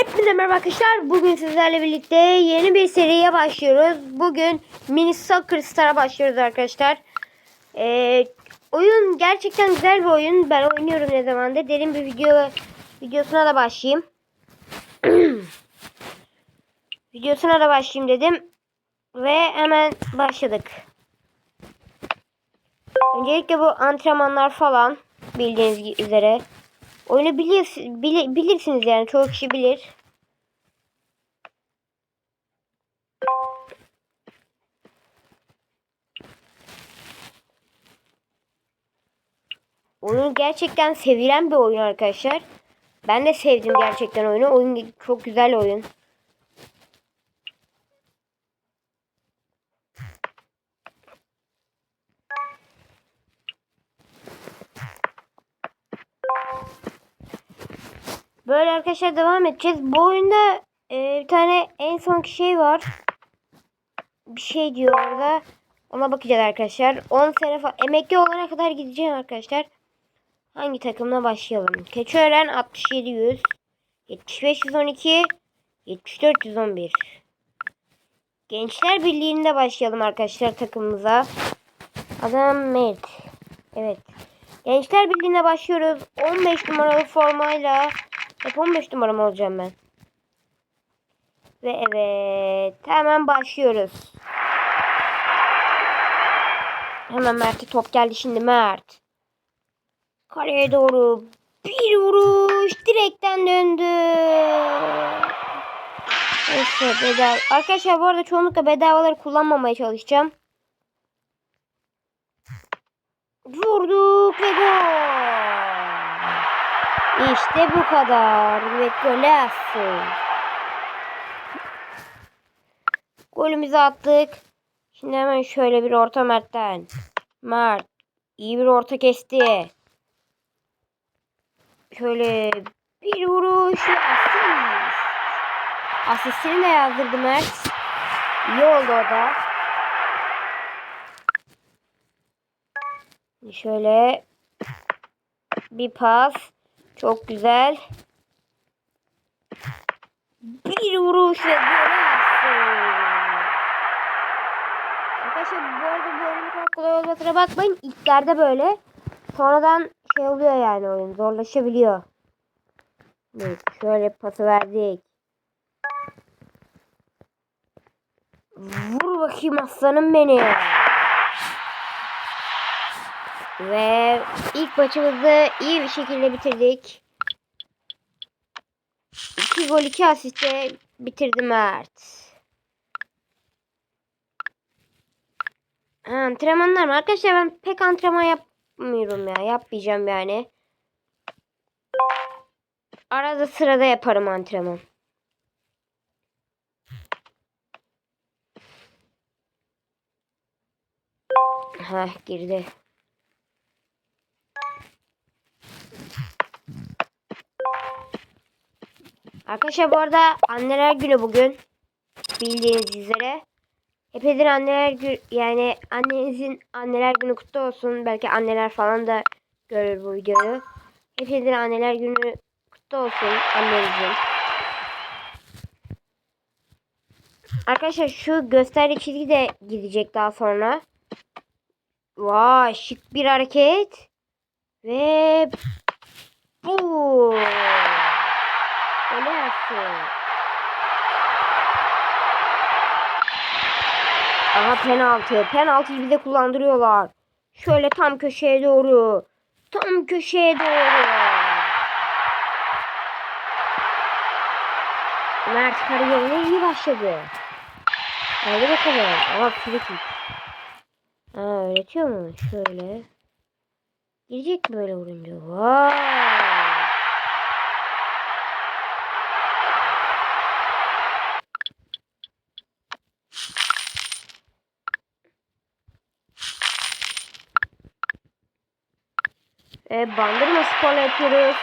Hepinize merhaba arkadaşlar. Bugün sizlerle birlikte yeni bir seriye başlıyoruz. Bugün Mini Soccer Star'a başlıyoruz arkadaşlar. Ee, oyun gerçekten güzel bir oyun. Ben oynuyorum ne zamandır. Derin bir video videosuna da başlayayım. videosuna da başlayayım dedim. Ve hemen başladık. Öncelikle bu antrenmanlar falan bildiğiniz üzere. Oyunu bilir, bili- bilirsiniz yani çoğu kişi bilir. Oyun gerçekten sevilen bir oyun arkadaşlar. Ben de sevdim gerçekten oyunu. Oyun çok güzel oyun. Böyle arkadaşlar devam edeceğiz. Bu oyunda e, bir tane en son şey var. Bir şey diyor orada. Ona bakacağız arkadaşlar. 10 sene emekli olana kadar gideceğim arkadaşlar. Hangi takımla başlayalım? Keçiören 67 100 75 112 74 111 Gençler Birliği'nde başlayalım arkadaşlar takımımıza. Adam Mert. Evet. Gençler Birliği'ne başlıyoruz. 15 numaralı formayla hep 15 numara mı olacağım ben? Ve evet. Hemen başlıyoruz. Hemen Mert'e top geldi şimdi Mert. Kaleye doğru bir vuruş direkten döndü. Neyse bedava. Arkadaşlar bu arada çoğunlukla bedavaları kullanmamaya çalışacağım. Vurduk ve gol. İşte bu kadar. Ve gole assın. Golümüzü attık. Şimdi hemen şöyle bir orta Mert'ten. Mert. iyi bir orta kesti. Şöyle bir vuruş asist. Asistini de yazdırdı Mert. İyi oldu o da. Şöyle bir pas. Çok güzel. Bir vuruş ve. Arkadaşlar bu arada bu oyunun çok kolay olmasına bakmayın. İlklerde böyle. Sonradan şey oluyor yani oyun. Zorlaşabiliyor. Evet, şöyle pası verdik. Vur bakayım aslanım beni. Ve ilk maçımızı iyi bir şekilde bitirdik. 2 gol 2 asiste bitirdi Mert. Antrenmanlar mı? Arkadaşlar ben pek antrenman yapmıyorum ya. Yapmayacağım yani. Arada sırada yaparım antrenman. Ha girdi. Arkadaşlar bu arada anneler günü bugün. Bildiğiniz üzere. Hepinizin anneler günü yani annenizin anneler günü kutlu olsun. Belki anneler falan da görür bu videoyu. Hepinizin anneler günü kutlu olsun annenizin. Arkadaşlar şu gösterdiği çizgi de gidecek daha sonra. Vay şık bir hareket. Ve bu. Öyle yapsın. Aha penaltı. Penaltıyı bize kullandırıyorlar. Şöyle tam köşeye doğru. Tam köşeye doğru. Mert kariyerine iyi başladı. Hadi bakalım. Ama frikik. Ha öğretiyor mu? Şöyle. Girecek mi böyle vurunca? Vay. E, bandırma sporla yapıyoruz.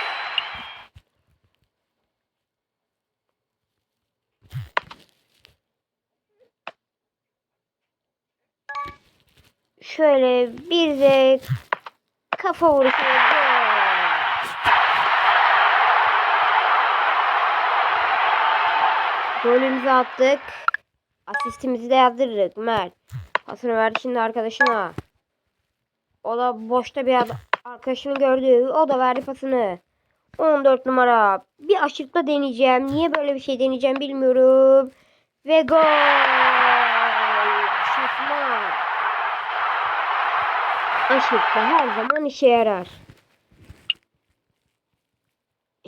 Şöyle bir de kafa vuruşu. Golümüzü attık. Asistimizi de yazdırdık. Mert. Pasını verdi şimdi arkadaşına. O da boşta bir adam. Arkadaşını gördü. O da verdi pasını. 14 numara. Bir aşırtma deneyeceğim. Niye böyle bir şey deneyeceğim bilmiyorum. Ve gol. Aşırtma her zaman işe yarar.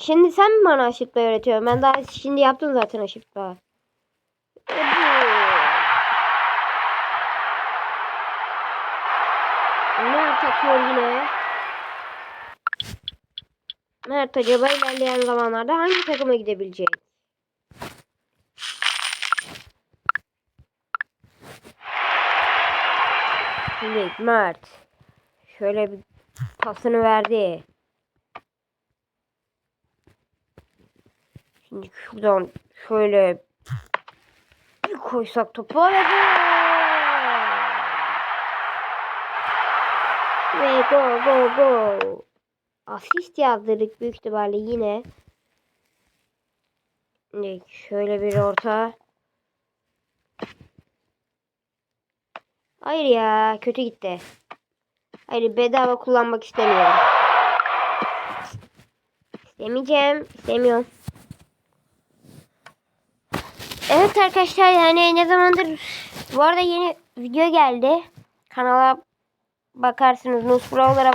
Şimdi sen mi bana aşırtma öğretiyorsun? Ben daha şimdi yaptım zaten aşırtma. E. Mert atıyor yine. Mert acaba ilerleyen zamanlarda hangi takıma gidebilecek? Şimdi Mert. Şöyle bir pasını verdi. Şimdi şuradan şöyle bir koysak topu ve gol. Ve gol gol gol. Asist yazdırdık büyük ihtimalle yine. Şöyle bir orta. Hayır ya kötü gitti. Hayır bedava kullanmak istemiyorum. İstemeyeceğim. istemiyorum. Evet arkadaşlar yani ne zamandır bu arada yeni video geldi. Kanala bakarsınız Nus Brawler'a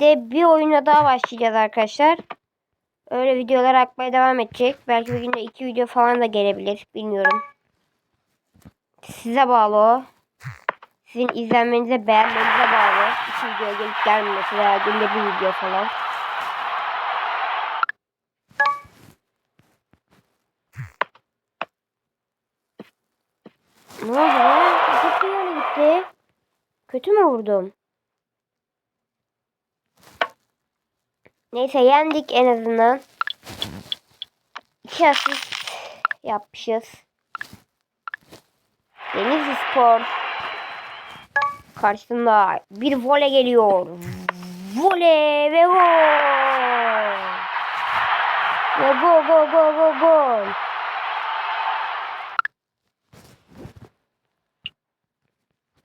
De bir oyuna daha başlayacağız arkadaşlar. Öyle videolar akmaya devam edecek. Belki bir günde iki video falan da gelebilir. Bilmiyorum. Size bağlı o. Sizin izlenmenize, beğenmenize bağlı. İki video gelip gelmemesi veya günde bir video falan. Ne oldu. Kötü mü vurdum? Neyse yendik en azından. İki asist yapmışız. Denizli Spor karşısında bir vole geliyor. Vole ve gol. Ve gol gol gol gol gol.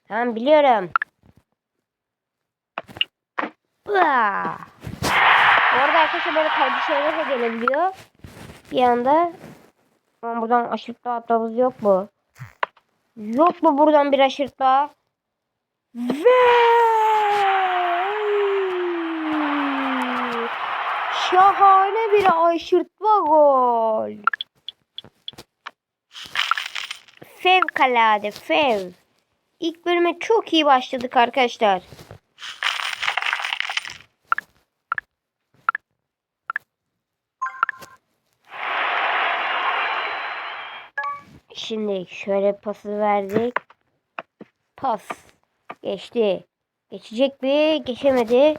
Tamam biliyorum. Uaa. Bu arada arkadaşlar böyle kalbi şeyler de gelebiliyor. Bir anda. Ama buradan aşırtma atmamız yok mu? Yok mu buradan bir aşırtma? Ve şahane bir aşırtma gol. Fevkalade fev. İlk bölüme çok iyi başladık arkadaşlar. Şimdi şöyle pası verdik. Pas. Geçti. Geçecek mi? Geçemedi.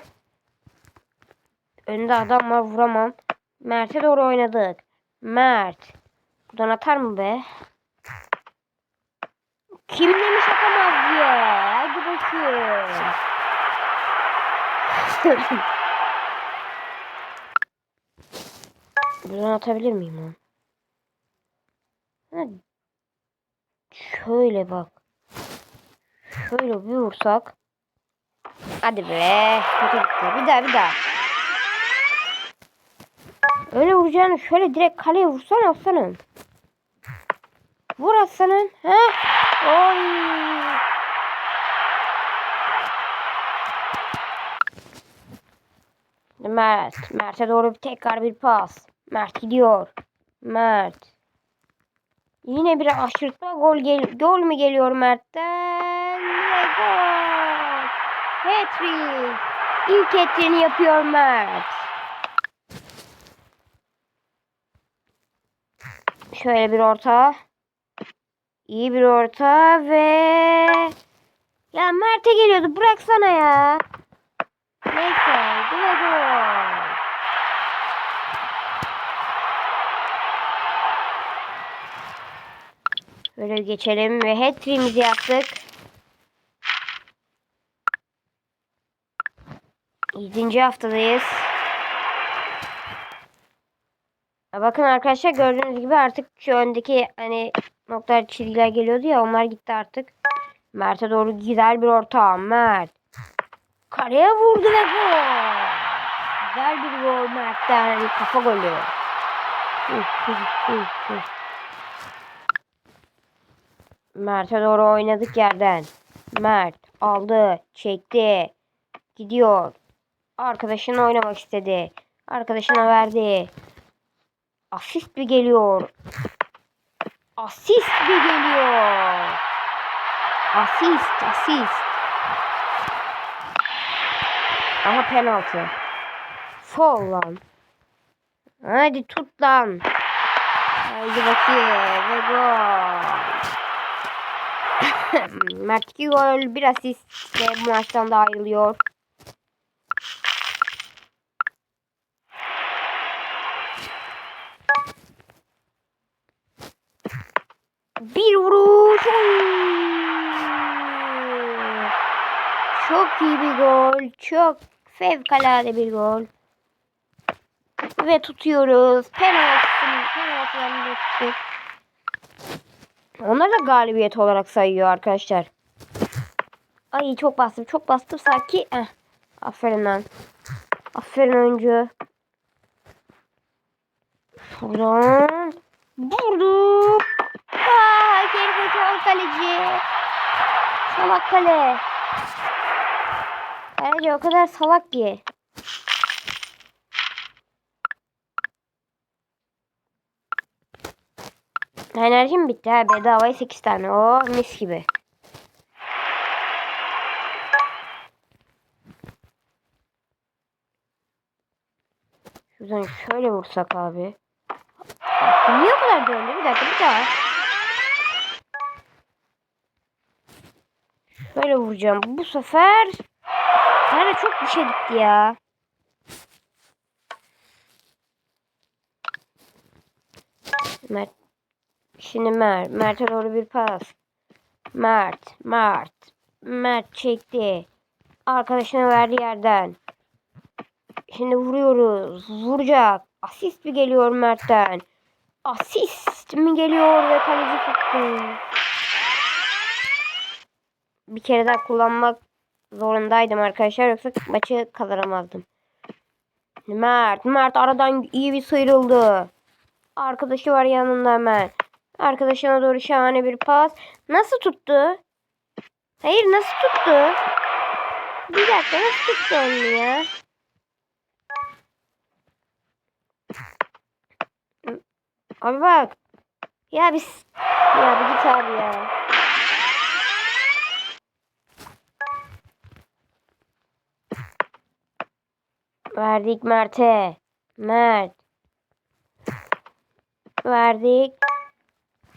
Önde adam var vuramam. Mert'e doğru oynadık. Mert. Buradan atar mı be? Kim demiş atamaz diye. Hadi bakayım. Buradan atabilir miyim onu? Şöyle bak. Şöyle bir vursak. Hadi be. Kötü gitti. Bir daha bir daha. Öyle vuracağını şöyle direkt kaleye vursana aslanım. Vur aslanım. Ha? Oy. Mert. Mert'e doğru bir tekrar bir pas. Mert gidiyor. Mert. Yine bir aşırtma gol gel gol mü geliyor Mert'ten? Ve gol. Hat-trick. İlk ettiğini yapıyor Mert. Şöyle bir orta. İyi bir orta ve ya Mert'e geliyordu. Bıraksana ya. Neyse. Güle gol. Böyle geçelim ve hat-trick'imizi yaptık. Yedinci haftadayız. Bakın arkadaşlar gördüğünüz gibi artık şu öndeki hani noktalar çizgiler geliyordu ya onlar gitti artık. Mert'e doğru güzel bir orta. Mert. Kaleye vurdu ve gol. Güzel bir gol Mert'ten. Kafa golü. Üf, üf, üf, üf. Mert'e doğru oynadık yerden. Mert aldı, çekti. Gidiyor. Arkadaşına oynamak istedi. Arkadaşına verdi. Asist bir geliyor. Asist bir geliyor. Asist, asist. Ama penaltı. Sol lan. Hadi tut lan. Haydi bakayım. Ve gol. Mert 2 gol bir asistle bu maçtan da ayrılıyor. Bir vuruş. Çok iyi bir gol. Çok fevkalade bir gol. Ve tutuyoruz. Penaltı. Penaltılarını tuttuk. Onlar da galibiyet olarak sayıyor arkadaşlar. Ay çok bastım. Çok bastım sanki. Eh. Aferin lan. Aferin oyuncu. Şuradan. Vurduk. Aa, geri zekalı kaleci. Salak kale. Kaleci o kadar salak ki. Enerjim bitti ha. Bedavaya 8 tane. O mis gibi. Şuradan şöyle vursak abi. Niye o kadar döndü? Bir dakika bir daha. Şöyle vuracağım. Bu sefer Nerede çok bir şey gitti ya. Mert. Şimdi Mert. Mert'e doğru bir pas. Mert. Mert. Mert çekti. Arkadaşına verdi yerden. Şimdi vuruyoruz. Vuracak. Asist mi geliyor Mert'ten? Asist mi geliyor ve kaleci tuttu. Bir kere daha kullanmak zorundaydım arkadaşlar. Yoksa maçı kazanamazdım. Mert. Mert aradan iyi bir sıyrıldı. Arkadaşı var yanında hemen. Arkadaşına doğru şahane bir pas. Nasıl tuttu? Hayır nasıl tuttu? Bir dakika nasıl tuttu onu ya? Abi bak. Ya biz ya bir git abi ya. Verdik Mert'e. Mert. Verdik.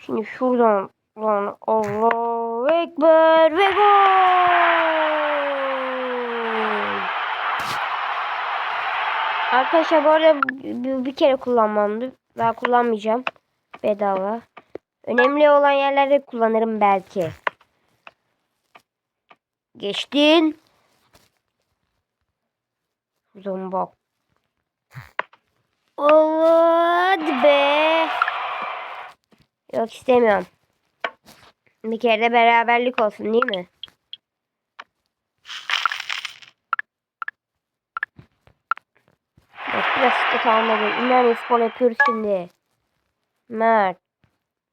Şimdi şuradan lan Allahu Ekber ve gol. Arkadaşlar bu arada bir, bir kere kullanmamdı. Daha kullanmayacağım. Bedava. Önemli olan yerlerde kullanırım belki. Geçtin. Şuradan bak. Be. Yok istemiyorum. Bir kere de beraberlik olsun değil mi? Bak biraz sıkıntı almadım. İnanın spor yapıyoruz şimdi. Mert.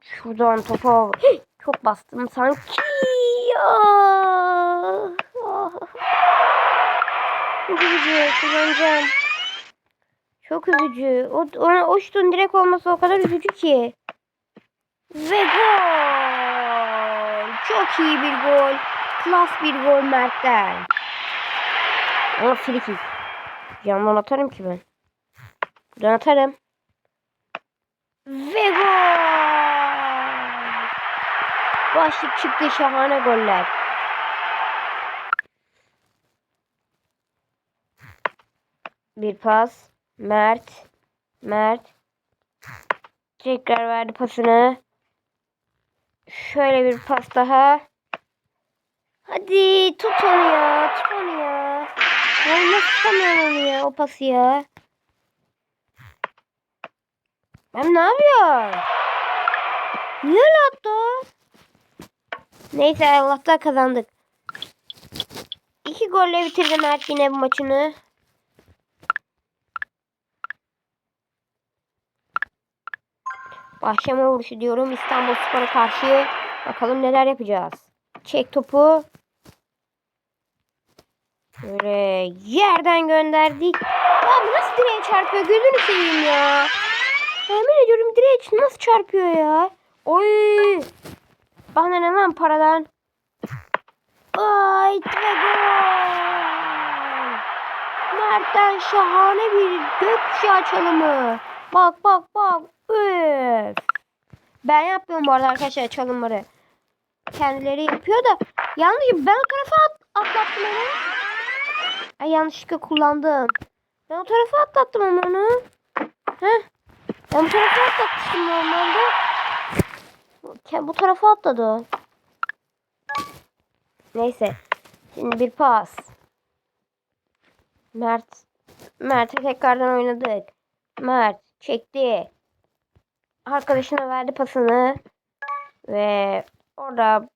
Şuradan topa. Çok bastım sanki. Ah. Çok üzücü. Kullanacağım. Çok üzücü. O, ona, o şutun direkt olması o kadar üzücü ki. Ve gol. Çok iyi bir gol. Klas bir gol Mert'ten. Ama free kick. Yandan atarım ki ben. Buradan atarım. Ve gol. Başlık çıktı şahane goller. Bir pas. Mert. Mert. Tekrar verdi pasını. Şöyle bir pas daha. Hadi tut onu ya. Tut onu ya. Ya nasıl tutamıyorum onu ya o pası ya. Ben ne yapıyorum? Niye öyle attı? Neyse Allah'tan kazandık. İki golle bitirdi Mert yine bu maçını. Başlama vuruşu diyorum İstanbul Spor'a karşı. Bakalım neler yapacağız. Çek topu. Böyle yerden gönderdik. Ya bu nasıl direğe çarpıyor? Gözünü seveyim ya. Yemin ediyorum direğe nasıl çarpıyor ya? Oy. Bana ne lan paradan? Ay ve. Mert'ten şahane bir gökkuşağı çalımı. Bak bak bak. Üf. Ben yapmıyorum bu arada arkadaşlar çalımları. Kendileri yapıyor da yanlış ben o tarafa at, atlattım onu. Ay yanlışlıkla kullandım. Ben o tarafa atlattım onu. Heh. Ben bu tarafa atlatmıştım normalde. Bu tarafa atladı. Neyse. Şimdi bir pas. Mert. Mert'e tekrardan oynadık. Mert çekti. Arkadaşına verdi pasını. Ve orada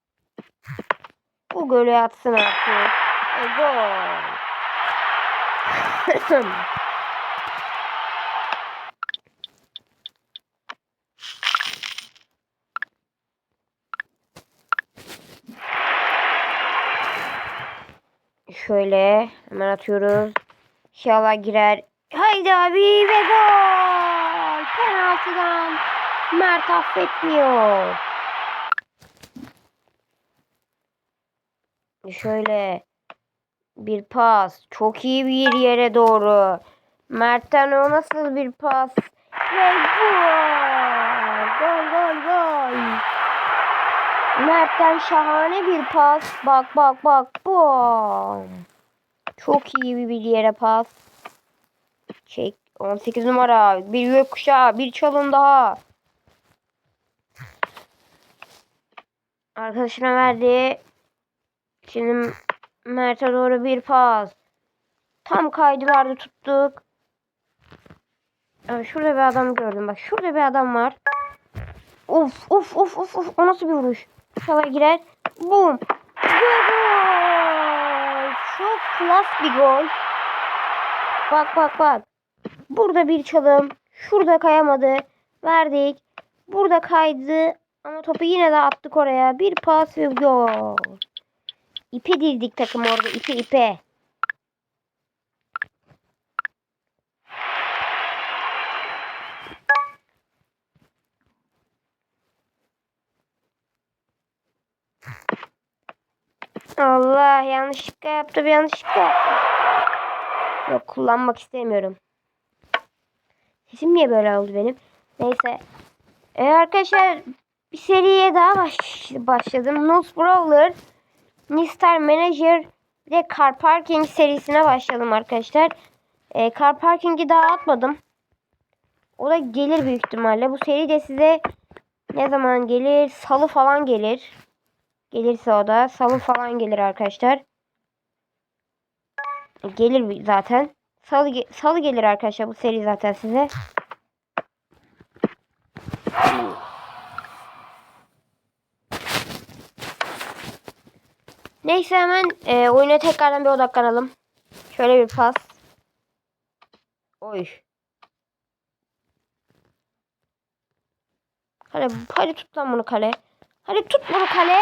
bu golü atsın artık. E, gol. Şöyle hemen atıyoruz. İnşallah girer. Haydi abi ve gol. Penaltıdan Mert affetmiyor. Şöyle bir pas. Çok iyi bir yere doğru. Mert'ten o nasıl bir pas? Ve gol. Gol gol gol. Mert'ten şahane bir pas. Bak bak bak. Bom. Çok iyi bir yere pas. Çek. 18 numara. Bir gökkuşağı. Bir çalım daha. Arkadaşına verdi. Şimdi Mert'e doğru bir pas. Tam kaydılarda tuttuk. Evet, şurada bir adam gördüm. Bak şurada bir adam var. Of of of of of. O nasıl bir vuruş? İnşallah girer. Boom. Gol. Çok klas bir gol. Bak bak bak. Burada bir çalım. Şurada kayamadı. Verdik. Burada kaydı. Ama topu yine de attık oraya. Bir pas ve gol. İpe dildik takım orada. İpe ipe. Allah yanlışlıkla yaptım yanlışlıkla yaptım. Yok kullanmak istemiyorum. Sesim niye böyle oldu benim? Neyse. Ee, arkadaşlar bir seriye daha baş başladım. Nose Brawler, Nistar Manager bir de Car Parking serisine başladım arkadaşlar. Ee, Car Parking'i daha atmadım. O da gelir büyük ihtimalle. Bu seri de size ne zaman gelir? Salı falan gelir. Gelirse o da. Salı falan gelir arkadaşlar. Gelir zaten. Salı, ge- salı gelir arkadaşlar bu seri zaten size. Neyse hemen e, oyuna tekrardan bir odaklanalım. Şöyle bir pas. Oy. Kale, hadi tut lan bunu kale. Hadi tut bunu kale.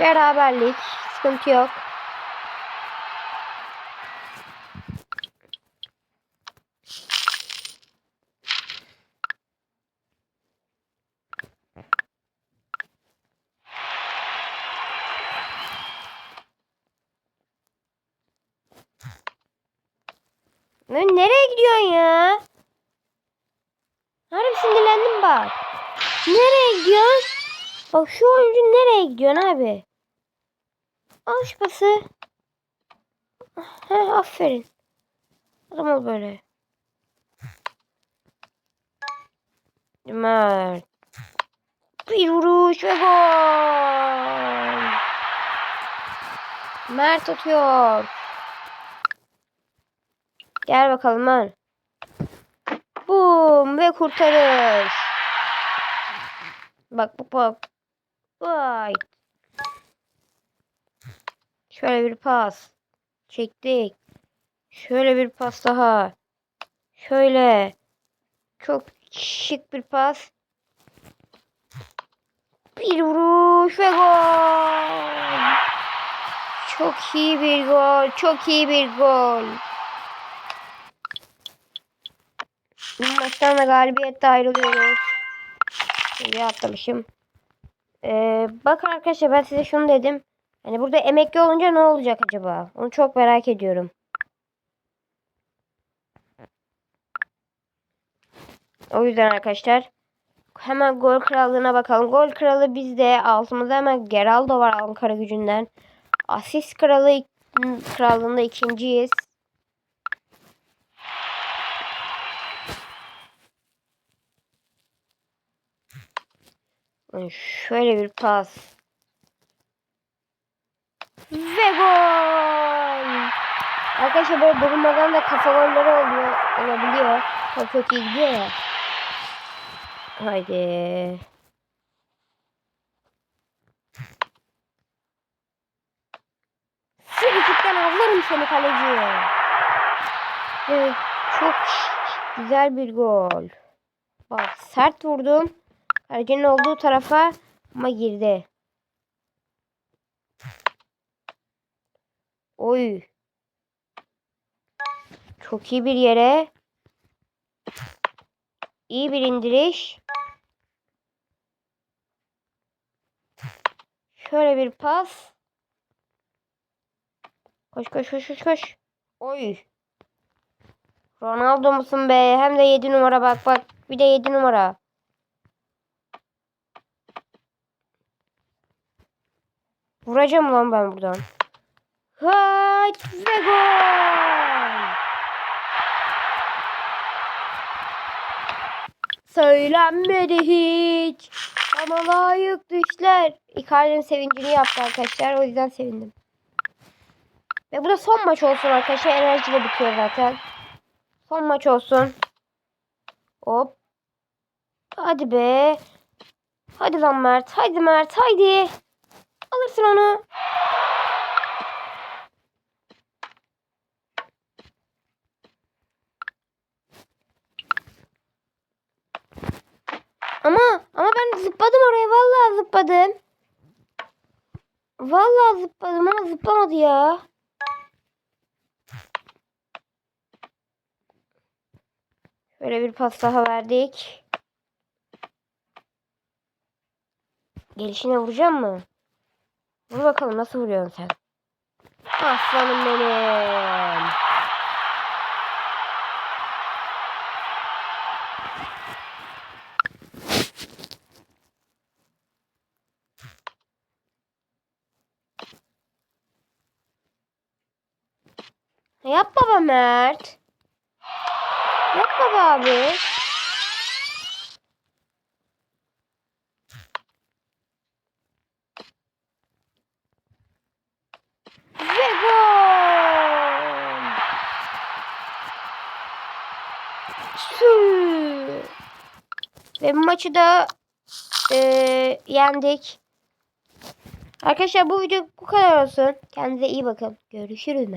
Beraberlik. Sıkıntı yok. Lan nereye gidiyorsun ya? Harbi sinirlendim bak. Nereye gidiyorsun? Bak şu oyuncu nereye gidiyorsun abi? Al şu pası. He, aferin. Adam ol böyle. Mert. Bir vuruş ve gol. Mert atıyor. Gel bakalım lan. Bum ve kurtarış. Bak bak bak. Vay. Şöyle bir pas. Çektik. Şöyle bir pas daha. Şöyle. Çok şık bir pas. Bir vuruş ve gol. Çok iyi bir gol. Çok iyi bir gol. Bu maçtan da galibiyetle ayrılıyoruz. Şimdi atlamışım. Ee, bakın arkadaşlar ben size şunu dedim. Hani burada emekli olunca ne olacak acaba? Onu çok merak ediyorum. O yüzden arkadaşlar hemen gol krallığına bakalım. Gol kralı bizde. Altımızda hemen Geraldo var Ankara gücünden. Asist kralı krallığında ikinciyiz. Şöyle bir pas. Ve gol. Arkadaşlar böyle durmadan da kafa golleri oluyor, olabiliyor. Çok çok iyi gidiyor ya. Haydi. Frikikten avlarım seni kaleci. Evet, çok güzel bir gol. Bak sert vurdum. Kalecinin olduğu tarafa ama girdi. Oy. Çok iyi bir yere. İyi bir indiriş. Şöyle bir pas. Koş koş koş koş koş. Oy. Ronaldo musun be? Hem de 7 numara bak bak. Bir de 7 numara. Vuracağım lan ben buradan. Haç ve gol. Söylenmedi hiç. Ama layık düşler. Icardi'nin sevincini yaptı arkadaşlar. O yüzden sevindim. Ve bu da son maç olsun arkadaşlar. Enerji bitiyor zaten. Son maç olsun. Hop. Hadi be. Hadi lan Mert. Hadi Mert. Hadi. Alırsın onu. Ama ama ben zıpladım oraya. Vallahi zıpladım. Vallahi zıpladım ama zıplamadı ya. Şöyle bir pas daha verdik. Gelişine vuracağım mı? Vur bakalım nasıl vuruyorsun sen? Aslanım benim. Yap baba Mert. Yap baba abi. Ve gol. Tüh. Bu maçı da e, yendik. Arkadaşlar bu video bu kadar olsun. Kendinize iyi bakın. Görüşürüz.